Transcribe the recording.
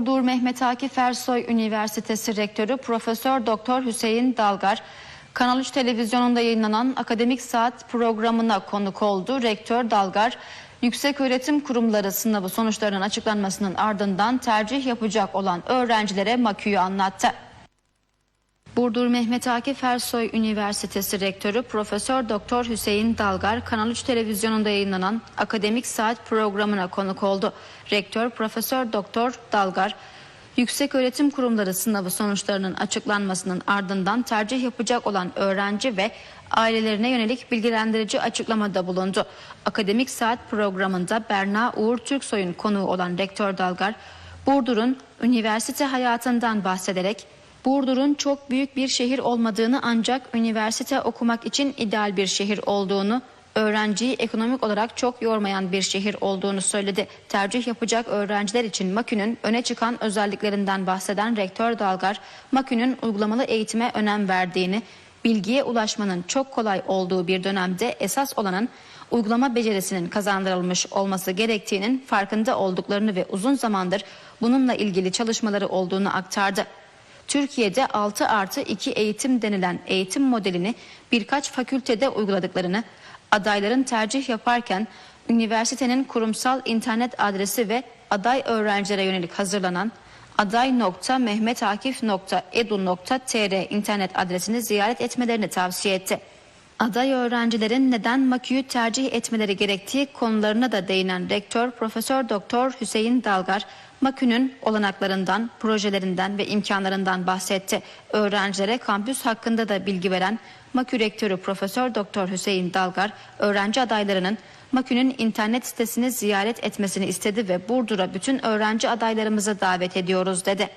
Burdur Mehmet Akif Ersoy Üniversitesi Rektörü Profesör Doktor Hüseyin Dalgar, Kanal 3 televizyonunda yayınlanan Akademik Saat programına konuk oldu. Rektör Dalgar, Yüksek Öğretim Kurumları sınavı sonuçlarının açıklanmasının ardından tercih yapacak olan öğrencilere maküyü anlattı. Burdur Mehmet Akif Ersoy Üniversitesi Rektörü Profesör Doktor Hüseyin Dalgar Kanal 3 televizyonunda yayınlanan Akademik Saat programına konuk oldu. Rektör Profesör Doktor Dalgar Yüksek Öğretim Kurumları sınavı sonuçlarının açıklanmasının ardından tercih yapacak olan öğrenci ve ailelerine yönelik bilgilendirici açıklamada bulundu. Akademik Saat programında Berna Uğur Türksoy'un konuğu olan Rektör Dalgar, Burdur'un üniversite hayatından bahsederek Burdur'un çok büyük bir şehir olmadığını ancak üniversite okumak için ideal bir şehir olduğunu, öğrenciyi ekonomik olarak çok yormayan bir şehir olduğunu söyledi. Tercih yapacak öğrenciler için Makü'nün öne çıkan özelliklerinden bahseden Rektör Dalgar, Makü'nün uygulamalı eğitime önem verdiğini, bilgiye ulaşmanın çok kolay olduğu bir dönemde esas olanın uygulama becerisinin kazandırılmış olması gerektiğinin farkında olduklarını ve uzun zamandır bununla ilgili çalışmaları olduğunu aktardı. Türkiye'de 6 artı 2 eğitim denilen eğitim modelini birkaç fakültede uyguladıklarını, adayların tercih yaparken üniversitenin kurumsal internet adresi ve aday öğrencilere yönelik hazırlanan aday.mehmetakif.edu.tr internet adresini ziyaret etmelerini tavsiye etti. Aday öğrencilerin neden MAKÜ'yü tercih etmeleri gerektiği konularına da değinen Rektör Profesör Doktor Hüseyin Dalgar, MAKÜ'nün olanaklarından, projelerinden ve imkanlarından bahsetti. Öğrencilere kampüs hakkında da bilgi veren MAKÜ Rektörü Profesör Doktor Hüseyin Dalgar, öğrenci adaylarının MAKÜ'nün internet sitesini ziyaret etmesini istedi ve Burdur'a bütün öğrenci adaylarımızı davet ediyoruz dedi.